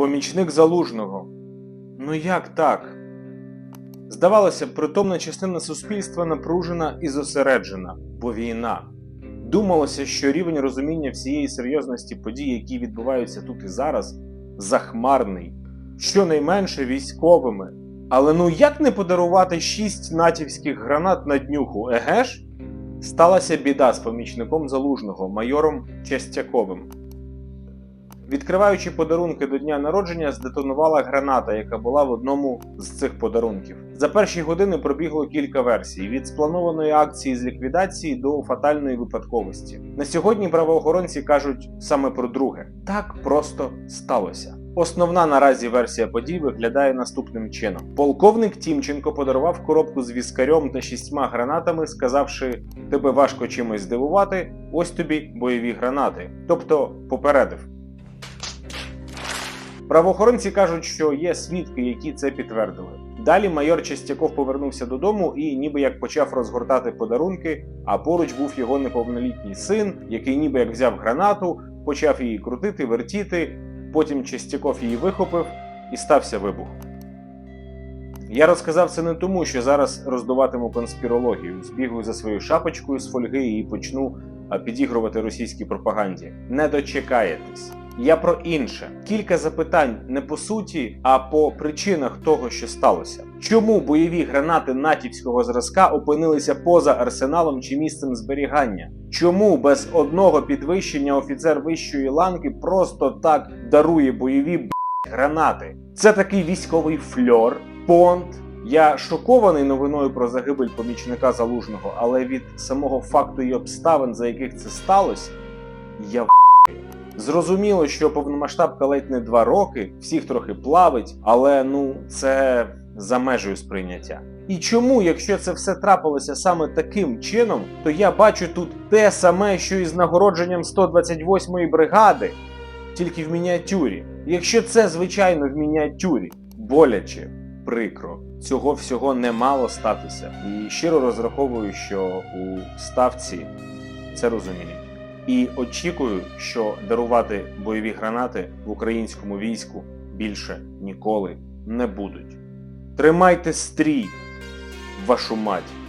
Помічник залужного. Ну як так? Здавалося притомна частина суспільства напружена і зосереджена, бо війна. Думалося, що рівень розуміння всієї серйозності подій, які відбуваються тут і зараз, захмарний, щонайменше військовими. Але ну як не подарувати шість натівських гранат на днюху, еге ж? Сталася біда з помічником залужного, майором Частяковим. Відкриваючи подарунки до дня народження, здетонувала граната, яка була в одному з цих подарунків. За перші години пробігло кілька версій: від спланованої акції з ліквідації до фатальної випадковості. На сьогодні правоохоронці кажуть саме про друге: так просто сталося. Основна наразі версія подій виглядає наступним чином: полковник Тімченко подарував коробку з віскарем та шістьма гранатами, сказавши: тебе важко чимось здивувати, ось тобі бойові гранати. Тобто попередив. Правоохоронці кажуть, що є свідки, які це підтвердили. Далі майор Чистяков повернувся додому і ніби як почав розгортати подарунки, а поруч був його неповнолітній син, який ніби як взяв гранату, почав її крутити, вертіти. Потім Чистяков її вихопив і стався вибух. Я розказав це не тому, що зараз роздуватиму конспірологію, збігаю за своєю шапочкою з фольги і почну підігрувати російській пропаганді. Не дочекаєтесь. Я про інше. Кілька запитань не по суті, а по причинах того, що сталося. Чому бойові гранати натівського зразка опинилися поза арсеналом чи місцем зберігання? Чому без одного підвищення офіцер вищої ланки просто так дарує бойові б**, гранати? Це такий військовий фльор, понт. Я шокований новиною про загибель помічника залужного, але від самого факту і обставин, за яких це сталося, я в***ю. Зрозуміло, що повномасштабка ледь не два роки, всіх трохи плавить, але ну це за межею сприйняття. І чому, якщо це все трапилося саме таким чином, то я бачу тут те саме, що і з нагородженням 128-ї бригади, тільки в мініатюрі. Якщо це звичайно в мініатюрі, боляче, прикро, цього всього не мало статися. І щиро розраховую, що у ставці це розуміють. І очікую, що дарувати бойові гранати в українському війську більше ніколи не будуть. Тримайте стрій, вашу мать!